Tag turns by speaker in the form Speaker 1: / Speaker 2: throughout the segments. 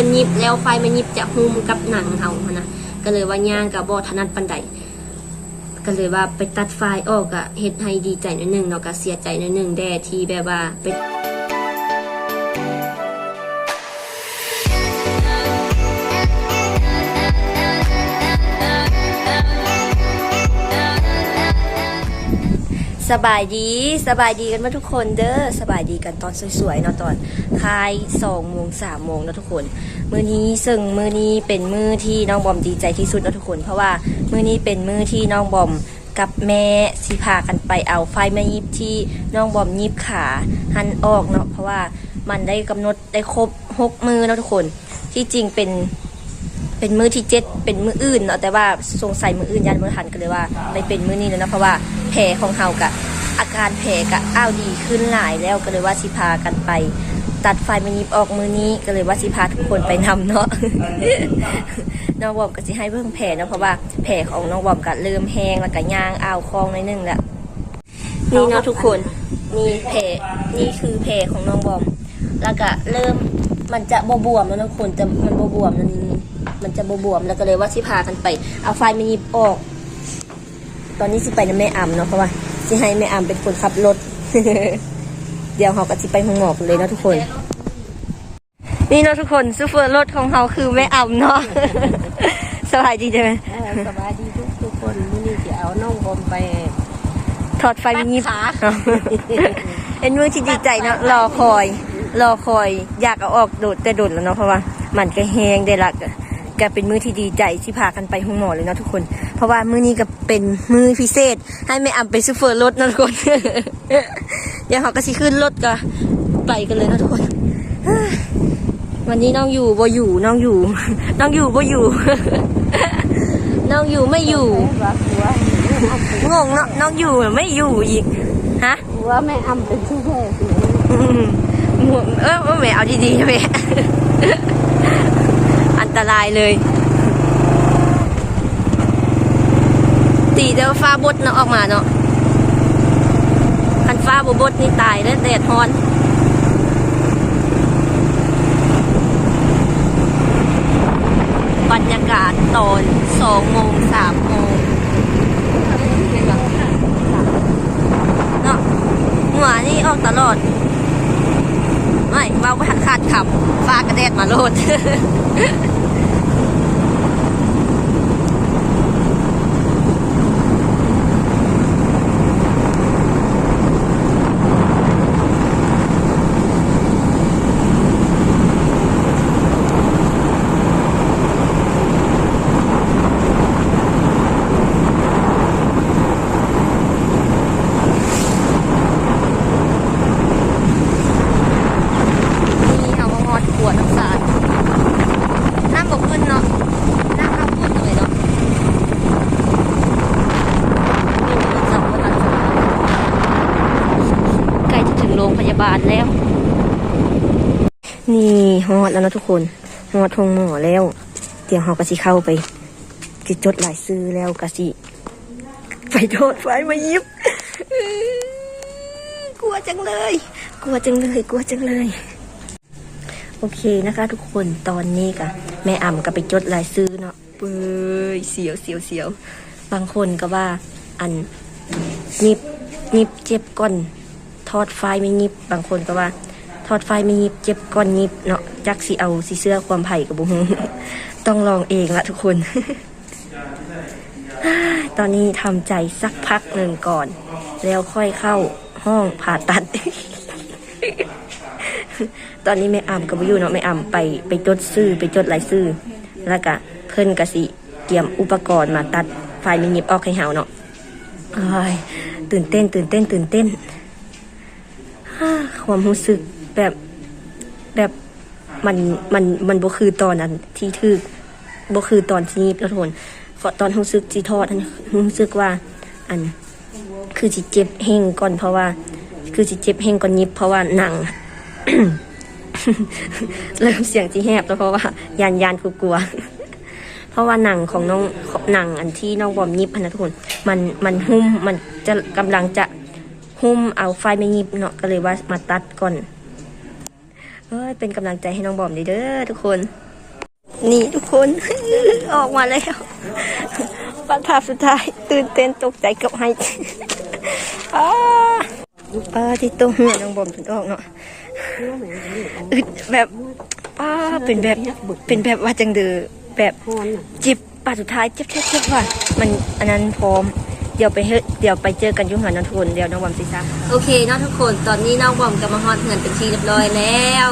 Speaker 1: พิ่นยิบแล้วไฟมันยิบจะหุ้มกับหนังเฮา嘛นะก็เลยว่าย่างกับบ่ถนัดปันใดก็เลยว่าไปตัดไฟออกอะเฮ็ดให้ดีใจนิดนึงเนาะก็เสียใจนิดนึงแด่ที่แบบว่าไป สบายดีสบายดีกันมาทุกคนเด้อสบายดีกันตอนสวยๆเนาะตอนคายสองโมงสามโมงเนาะทุกคน มือนี้ซึ่งมือนี้เป็นมือที่น้องบอมดีใจที่สุดเนาะทุกคน เพราะว่ามือนี้เป็นมือที่น้องบอมกับแม่สิพากันไปเอาไฟแม่ยิบที่น้องบอมยิบขาหันออกเนาะเพราะว่ามันได้กำหนดได้ครบหกมือเนาะทุกคน ที่จริงเป็นเป็นมือที่เจ็ดเป็นมืออื่นเนาะแต่ว่าสงสัยมืออื่นยันมือทันก็เลยว่าไปเป็นมือนี้แล้วนะเพราะว่า แผลของเฮากะอาการแผลกะอ้าวดีขึ้นหลายแล้วก็เลยว่าสิพากันไป ตัดไฟมันยิบออกมือนี้ก็เลยว่าสิพาทุกคนไปนำเนาะน้องบอมก็สิให้เบิ่งแผลเนาะเพราะว่าแผลของน้องบอมก็เริ่มแห้งแล้วก็ย่างอ้าวคลองหนิดนึงแล้วนี่เนาะทุกคนนี่แผลนี่คือแผลของน้องบอม แล้วก็เริ่มมันจะบวมๆแล้วนะคุณจะมันบวมๆมันมันจะบวมๆแล้วก็เลยว่าสิพากันไป เอาไฟมันยิบออก ตอนนี้สิไปนะแม่อ่ำเนาะเพราะว่าสิให้แม่อ่ำเป็นคนขับรถ เดี๋ยวเราก็สิไปห้องหมอกเลยเนาะทุกคน นี่เนาะทุกคนซูเฟอร์รถของเราคือแม่อ่ำเนาะสบายดีใช่ไหม
Speaker 2: เออสบายดีทุกทุกคนมื้อนี้จะเอาน้องบอมไป
Speaker 1: ถอดไฟมันยิบ
Speaker 2: ตัดขา
Speaker 1: เอ็นมือที่ดีใจเนาะรอคอย รอคอย อยากเอาออกโดดแต่โดดแล้วเนาะเพราะว่า มันก็แห้งได้ละ ก็ก็เป็นมือที่ดีใจที่พากันไปห้องหมอเลยเนาะทุกคน เพราะว่ามือนี้ก็เป็นมือพิเศษ ให้แม่อ่ำไปซูเฟอร์รถเนาะทุกคน เดี๋ยวเขาก็สิขึ้นรถก็ไปกันเลยเนาะทุกคน วันนี้น้องอยู่บ่อยู่น้องอยู่ น้องอยู่บ่อยู่ น้องอยู่ไม่อยู่
Speaker 2: ว่าหัว
Speaker 1: งงเนาะน้องอยู่ไม่อยู่อีกฮะ
Speaker 2: หัวแม่อำเป็นชื่อแท้สิ
Speaker 1: อืมหมวกเออเออแม่เอาดีๆนะแม่อัน ตรายเลย ตีเดี๋ยวฟ้าบดเนาะออกมาเนาะคันฟ้าบบดนี่ตายแล้วแดดฮอนบรรยากาศตอนสองโมงสามโมงเนาะหัวนี่ออกตลอด ไม่เบาขาดขาดขับฟ้ากระแดดมาโลด นี่เอามางอดขวดน้ำสาดน้ำบกขึ้นเนาะน้ำเข้าขวดเลยเนาะนี่มันสับปะรดใกล้จะถึงโรงพยาบาลแล้ว นี่ฮอดแล้วนะทุกคนฮอดทงหมอแล้ว เดี๋ยวเราก็สิเข้าไปจิจดหลายซื้อแล้วก็สิไปโดดไฟมายิบกลัวจังเลย กลัวจังเลย กลัวจังเลย โอเคนะคะ ทุกคนตอนนี้กะแม่อ่ำก็ไปจดรายซื้อเนาะเปื้ยเสียวเสียวเสียวบางคนก็ว่า อันนิบนิบเจ็บก้อนทอดไฟไม่นิบบางคนก็ว่า อดไฟไม่นิบเจ็บก้อนนิบเนาะจักสิเอาสิเสื้อความไผ่กับบุ้งต้องลองเองละทุกคน ตอนนี้ทำใจสักพักหนึ่งก่อน แล้วค่อยเข้าห้องผ่าตัด ตอนนี้แม่อ่ำกับอยู่เนาะแม่อ่ำไปไปจดซื้อไปจดรายซื้อ แล้วก็เพิ่นกะสิเตรียมอุปกรณ์มาตัดไฟไมินิบออกให้เฮาเนาะอ้ยตื่นเต้นตื่นเต้นตื่นเต้นความรู้สึก แบบแบบมันมันมันบ่คือตอนนั้นที่ทึกบ่คือตอนที่นิบแล้วทุกคนเพราะตอนรู้สึกสิทอดอันรู้สึกว่า อัน คือสิเจ็บเฮงก่อนเพราะว่า คือสิเจ็บเฮงก่อนยิบเพราะว่าหนังเริ่มเสียงจีแหบแล้วเพราะว่า ยานยานกลัวเพราะว่าหนังของน้องหนังอันที่น้องบอมยิบนะทุกคน มันมันหุ้มมันจะกำลังจะหุ้มเอาไฟไม่ยิบเนาะก็เลยว่ามาตัดก่อน เอ้ยเป็นกำลังใจให้น้องบอมเด้อทุกคน นี่ทุกคน ออกมาแล้วปันภาสุดท้าย ตื่นเต้นตกใจเกับให้อ้าป้าที่ตัวหือน้องบอมถึงออกเนาะอึดแบบป้าเป็นแบบเป็นแบบว่าจังเดือแบบจิบปาสุดท้ายเจ็บเจ็บเจ็บว่ะมันอันนั้นพร้อม เดี๋ยวไปเฮดเดี๋ยวไปเจอกันอยุ่งหันนทนเดี๋ยวน้องบอมสิซะโอเคน้องทุกคนตอนนี้น้องบอมกับมาฮอดเงินเป็นทีเรียบร้อยแล้ว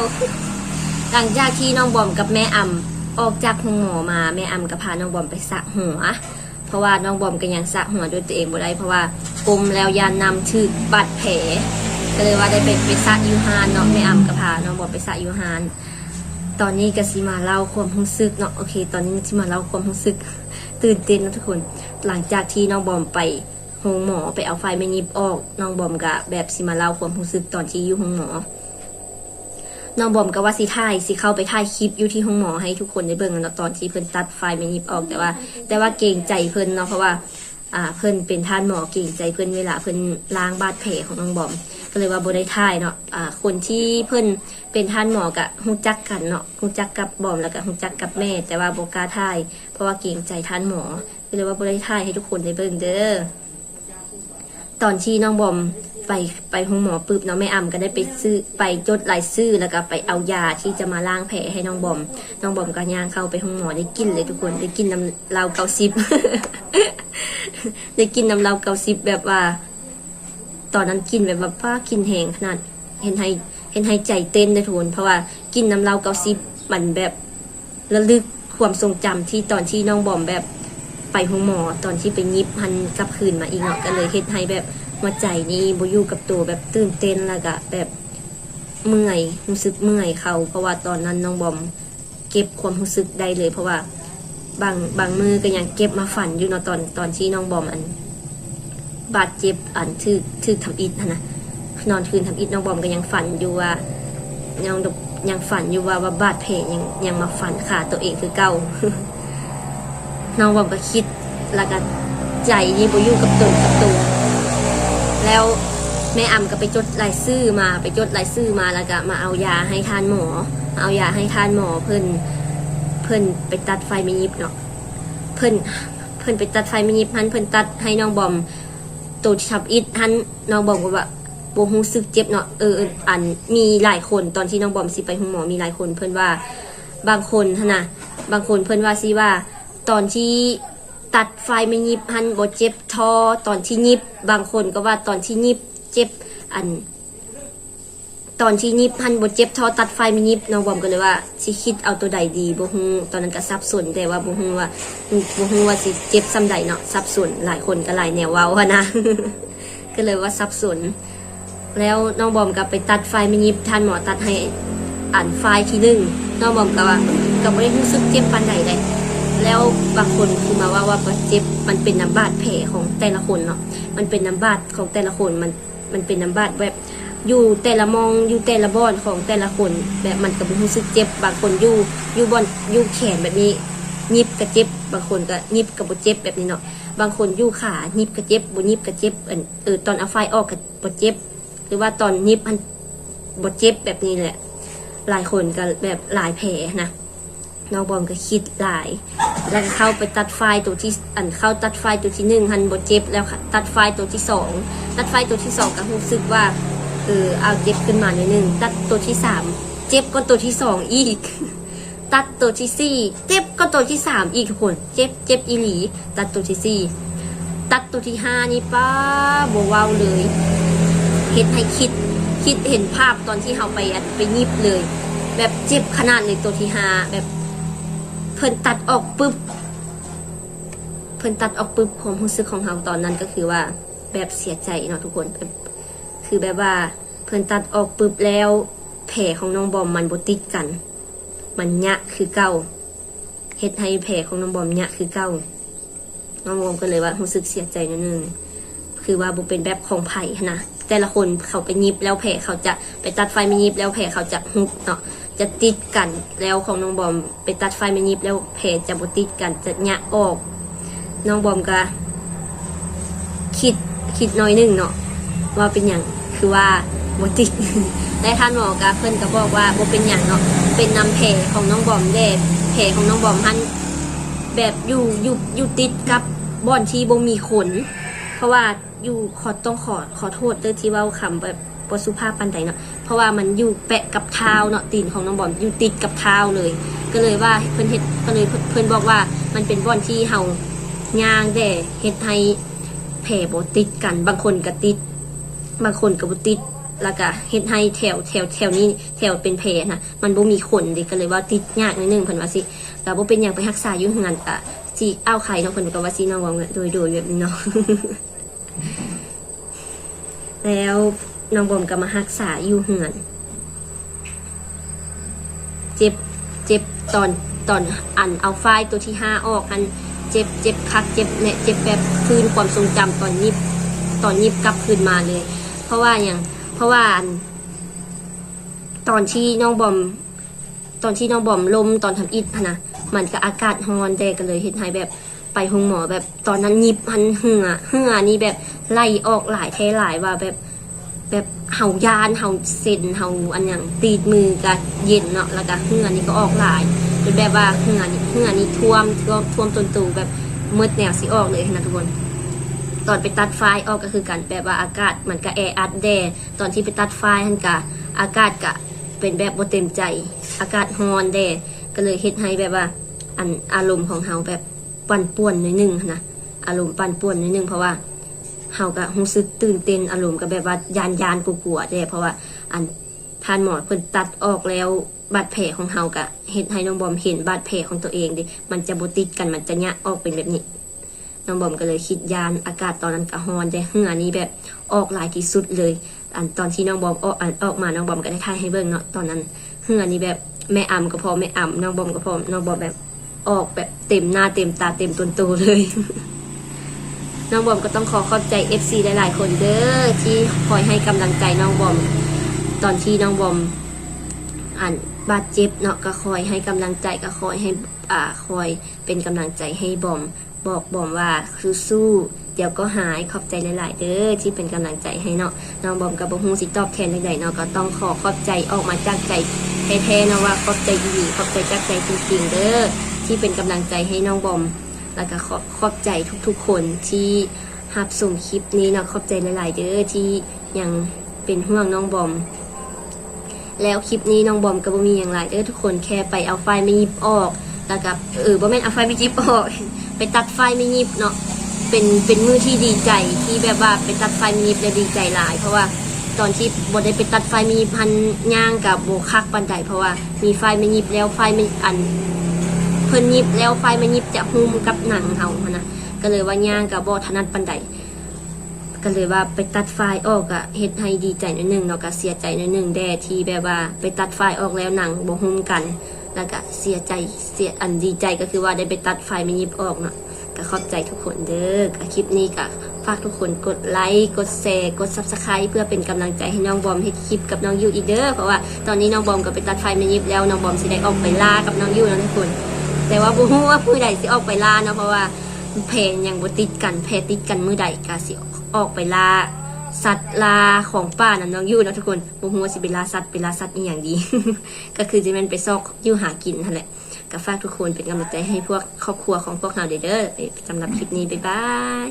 Speaker 1: หลังจากที่น้องบอมกับแม่อ่ำออกจากห้องหมอมาแม่อ่ำก็พาน้องบอมไปสระหัว เพราะว่าน้องบอมก็ยังสระหัวด้วยตัวเองบ่ได้เพราะว่ากลมแล้วยานนำถึกบาดแผลก็เลยว่าได้ไปไปสระยูฮานเนาะแม่อ่ำก็พาน้องบอมไปสระยูฮาน ตอนนี้ก็สิมาเล่าความรู้สึกเนาะโอเค ตอนนี้สิมาเล่าความรู้สึก ตื่นเต้นนะทุกคน หลังจากที่น้องบอมไปโรงหมอไปเอาไฟไม่นิบออกน้องบอมก็แบบสิมาเล่าความรู้สึกตอนที่อยู่โรงหมอน้องบอมก็ว่าสิถ่ายสิเข้าไปถ่ายคลิปอยู่ที่ห้องหมอให้ทุกคนได้เบิ่งเนาะตอนที่เพิ่นตัดไฟไม่นิบออกแต่ว่า แต่ว่าเกรงใจเพิ่นเนาะเพราะว่าอ่าเพิ่นเป็นท่านหมอเกรงใจเพิ่นเวลาเพิ่นล้างบาดแผลของน้องบอม ก็เลยว่าบ่ได้ถ่ายเนาะอ่าคนที่เพิ่นเป็นท่านหมอกะฮู้จักกันเนาะฮู้จักกับบอมแล้วก็ฮู้จักกับแม่ แต่ว่าบ่กล้าถ่าย เพราะว่าเกรงใจท่านหมอ เลยว่าบ่ได้ถ่ายให้ทุกคนได้เบิ่งเด้อตอนที่น้องบอมไปไปห้องหมอปึ๊บเนาะแม่อ่ำก็ได้ไปซื้อไปจดรายชื่อแล้วก็ไปเอายาที่จะมาล้างแผลให้น้องบอม น้องบอมก็ย่างเข้าไปห้องหมอได้กินเลยทุกคนได้กินน้ำเหล้าเกาซิบได้กินน้ำเหล้าเกาซิบแบบว่า ตอนนั้นกินแบบว่าป้ากินแหงขนาดเห็นให้เห็นให้ใจเต้นเลยทุกคนเพราะว่ากินน้ำเหล้าเกาซิบมันแบบระลึกความทรงจำที่ตอนที่น้องบอมแบบ ไปห้องหมอตอนที่ไปยิบพันกลับคืนมาอีกเนาะก็เลยเฮ็ดให้แบบหัวใจนี่บ่อยู่กับตัวแบบตื่นเต้นแล้วก็แบบเมื่อยรู้สึกเมื่อยเขาเพราะว่าตอนนั้นน้องบอมเก็บความรู้สึกได้เลย เพราะว่าบางบางมือก็ยังเก็บมาฝันอยู่เนาะตอนตอนที่น้องบอมอัน บาดเจ็บอันถือถือทำอิฐนะนอนคืนทำอิฐน้องบอมก็ยังฝันอยู่ว่ายังยังฝันอยู่ว่าว่าบาดแผลยังยังมาฝันขาตัวเองคือเก่า น้องบอมก็คิดแล้วก็ใจนี่บอยู่กับตัวกับตัว แล้วแม่อ่ำก็ไปจดรายชื่อมาไปจดรายชื่อมาแล้วก็มาเอายาให้ทานหมอ เอายาให้ทานหมอเพิ่นเพิ่นไปตัดไฟไม่ยิบเนาะเพิ่นเพิ่นไปตัดไฟไม่ยิบหันเพิ่นตัดให้น้องบอมตัวชับอิดหันน้องบอมก็ว่าบ่รู้สึกเจ็บเนาะเอออันมีหลายคนตอนที่น้องบอมสิไปห้องหมอมีหลายคน เพิ่นว่าบางคนนนะบางคนเพิ่นว่าสิว่า ตอนที่ตัดไฟไม่ยิบหันบ่เจ็บทอตอนที่ยิบบางคนก็ว่าตอนที่ยิบเจ็บอัน ตอนที่ยิบหันบ่เจ็บทอตัดไฟไม่ยิบน้องบอมก็เลยว่าสิคิดเอาตัวใดดีบ่ฮู้ตอนนั้นก็สับสนแต่ว่าบ่ฮู้ว่าบ่ฮู้ว่าสิเจ็บซำใดเนาะสับสนหลายคนก็หลายแนวเว้าอะนะ ก็เลยว่าสับสน แล้วน้องบอมก็ไปตัดไฟไม่ยิบท่านหมอตัดให้อ่านไฟที่หนึ่งน้องบอมก็ว่าก็บ่ได้รู้สึกเจ็บปานใดเลย แล้วบางคนคือมาว่าว่าเจ็บมันเป็นน้ำบาดแผลของแต่ละคนเนาะมันเป็นน้ำบาดของแต่ละคนมันมันเป็นน้ำบาดแบบอยู่แต่ละมองอยู่แต่ละบอนของแต่ละคนแบบมันก็บ่รู้สึกเจ็บบางคนอยู่อยู่บอนอยู่แขนแบบนี้ยิบก็เจ็บบางคนก็ยิบก็บ่เจ็บแบบนี้เนาะบางคนอยู่ขายิบก็เจ็บบ่ยิบก็เจ็บเออตอนเอาไฟออกก็บ่เจ็บ หรือว่าตอนยิบมันบ่เจ็บแบบนี้แหละ หลายคนก็แบบหลายแผลนะน้องบอมก็คิดหลาย แล้วก็เข้าไปตัดไฟล์ตัวที่อันเข้าตัดไฟล์ตัวที่หนึ่งหันบทเจ็บแล้วตัดไฟล์ตัวที่สองตัดไฟล์ตัวที่สองก็รู้สึกว่าเออเอาเจ็บขึ้นมาหน่อยหนึ่งตัดตัวที่สามเจ็บก็ตัวที่สองอีก ตัดตัวที่สี่เจ็บก็ตัวที่สามอีกทุกคนเจ็บเจ็บอีหลี ตัดตัวที่สี่ตัดตัวที่ห้านี่ป้าบเว้าเลยเห็นให้คิดคิดเห็นภาพตอนที่เราไปไปยิบเลย แบบเจ็บขนาดเลยตัวที่ห้าแบบ เพิ่นตัดออกปุ๊บเพิ่นตัดออกปุ๊บความรู้สึกของเราตอนนั้นก็คือว่าแบบเสียใจเนาะทุกคน คือแบบว่าเพิ่นตัดออกปุ๊บแล้วแผลของน้องบอมมันบ่ติดกัน มันยะคือเก่าเฮ็ดให้แผลของน้องบอมยะคือเก่าน้องบอมก็เลยว่ารู้สึกเสียใจนิดนึงคือว่าบ่เป็นแบบของไผ่นนะแต่ละคนเขาไปยิบแล้วแผลเขาจะไปตัดไฟไม่ยิบแล้วแผลเขาจะหุบเนาะ จะติดกันแล้วของน้องบอมไปตัดไฟไม่ยิบแล้วแผลจะบติดกันจะหยะออก น้องบอมก็คิดคิดน้อยหนึงเนาะว่าเป็นอย่างคือว่าบติดและท่านหมอก็เพิ่นก็บอกว่าบ่เป็นอย่างเนาะเป็นนำแผลของน้องบอมแด่แผลของน้องบอมหันแบบอยู่อยู่อยู่ติดกับบ่อนที่บ่มีขน เพราะว่าอยู่ขอต้องขอขอโทษเด้อที่เว่าคำแบบ บสุภาพปันใดเนาะเพราะว่ามันอยู่แปะกับเท้าเนาะตีนของน้องบอมอยู่ติดกับเท้าเลย ก็เลยว่าเพิ่อนเฮ็ดก็เลยเพิ่อนบอกว่ามันเป็นบ่อนที่เฮาย่างแต่เฮ็ดให้แผลบ่ติดกัน บางคนก็ติด บางคนก็บ่ติดแล้วก็เฮ็ดให้แถวแถวแถวนี้แถวเป็นแผลนะมันบ่มีขนเด็กก็เลยว่าติดยากนิดนึงเพิ่นว่าสิก็บ่เป็นหยังไปรักษาอยู่เฮือนก็สิเอาไข่เนาะเพิ่นก็ว่าสิเนาะว่าโดยโดยแบบนี้เนาะแล้ว น้องบอมก็มารักษาอยู่เฮือน เจ็บเจ็บตอนตอนอันเอาไฟตัวที่ห้าออกอันเจ็บเจ็บคักเจ็บเนี่ยเจ็บแบบคืนความทรงจำตอนยิบตอนยิบกลับคืนมาเลย เพราะว่าอย่างเพราะว่าอัน ตอนที่น้องบอม ตอนที่น้องบอมลมตอนทำอิฐหั้นะมันก็อากาศร้อนแดก็เลยเห็นให้แบบไปห้องหมอแบบตอนนั้นยิบหันเหงื่อเหงื่อนี่แบบไล่ออกหลายเทหลายว่าแบบ แบบเห่ายานเห่าเส้นเห่าอันอย่างตีดมือก็เย็นเนาะแล้วก็เหงื่อนี่ก็ออกหลายเป็นแบบว่าเหงื่อนี่เหงื่อนี่ท่วมท่วมท่วมต้นตูแบบมืดแนวสิออกเลยนะทุกคน ตอนไปตัดไฟออกก็คือกันแบบว่าอากาศมันก็แออัดแดดตอนที่ไปตัดไฟทันกะอากาศก็เป็นแบบบ่เต็มใจ อากาศร้อนแดดก็เลยเฮ็ดให้แบบว่าอันอารมณ์ของเฮาแบบปั่นป่วนนิดนึงนะอารมณ์ปั่นป่วนนิดนึงเพราะว่า เฮาก็รู้สึกตื่นเต้นอารมณ์ก็แบบว่ายานยานกลัวๆเด้เพราะว่าอันท่านหมอเพิ่นตัดออกแล้วบาดแผลของเฮาก็เฮ็ดให้น้องบอมเห็นบาดแผลของตัวเองดิมันจะบ่ติดกันมันจะแยะออกเป็นแบบนี้น้องบอมก็เลยคิดยานอากาศตอนนั้นก็ร้อนแต่เหงื่อนี้แบบออกหลายที่สุดเลย อันตอนที่น้องบอมออกอันออกมาน้องบอมก็ได้ถ่ายให้เบิ่งเนาะตอนนั้นเหงื่อนี้แบบแม่อ่ำก็พอแม่อ่ำน้องบอมก็พอน้องบอมแบบออกแบบเต็มหน้าเต็มตาเต็มต้นโตเลย น้องบอมก็ต้องขอขอบใจ FC หลาย ๆ คนเด้อที่คอยให้กำลังใจน้องบอม ตอนที่น้องบอมอ่านบาดเจ็บเนาะก็คอยให้กำลังใจก็คอยให้อ่าคอยเป็นกำลังใจให้บอม บอกบอมว่าคือสู้เดี๋ยวก็หายขอบใจหลาย ๆ เด้อที่เป็นกำลังใจให้เนาะน้องบอมกับบงฮูสิตอบแทนใดๆเนาะก็ต้องขอขอบใจออกมาจากใจแท้ๆเนาะว่าขอบใจดีๆขอบใจจากใจจริงๆเด้อที่เป็นกำลังใจให้น้องบอม แล้วก็ขอบขอบใจทุกๆคนที่รับส่งคลิปนี้เนาะขอบใจหลายๆเด้อที่ยังเป็นห่วงน้องบอม แล้วคลิปนี้น้องบอมก็บ่มีอย่างไรเด้อทุกคนแค่ไปเอาไฟไม่ยิบออก แล้วก็เออบ่แม่นเอาไฟไม่ยิบออก ไปตัดไฟไม่ยิบเนาะเป็นเป็นมือที่ดีใจที่แบบว่าไปตัดไฟไม่ยิบแล้วดีใจหลาย เพราะว่าตอนที่บ่ได้ไปตัดไฟไม่ยิบพันย่างกับโบคักปันใดเพราะว่ามีไฟไม่ยิบแล้วไฟไม่อัน เพิ่นยิบแล้วไฟมันยิบจะหุ้มกับหนังเฮาหั้นนะก็เลยว่าย่างกับบ่ถนัดปันใดก็เลยว่าไปตัดไฟล์ออกอะเฮ็ดให้ดีใจนิดนึงเนาะก็เสียใจนิดนึงแด่ที่แบบว่าไปตัดไฟล์ออกแล้วหนังบ่หุ้มกัน แล้วก็เสียใจเสียอันดีใจก็คือว่าได้ไปตัดไฟล์มันยิบออกเนาะก็ขอบใจทุกคนเด้อก็คลิปนี้ก็ฝากทุกคนกดไลค์กดแชร์กด Subscribe เพื่อเป็นกำลังใจให้น้องบอมเฮ็ดคลิปกับน้องยูอีกเด้อเพราะว่าตอนนี้น้องบอมก็ไปตัดไฟล์มันยิบแล้วน้องบอมสิได้ออกไปล่ากับน้องยูแล้วทุกคน แต่ว่าบ่ฮู้ว่าผู้ใดสิออกไปล่าเนาะเพราะว่าแพนยังบ่ติดกันแพติดกันมือใดก็สิออกไปล่าสัตว์ลาของป่านั่นน้องอยู่นะทุกคนบ่ฮู้ว่าสิไปลาสัตว์ไปลาสัตว์อีหยังดี ก็คือสิแม่นไปซอกอยู่หากินนั่นแหละก็ฝากทุกคนเป็นกำลังใจให้พวกครอบครัวของพวกเราเด้อเด้อสำหรับคลิปนี้บ๊ายบาย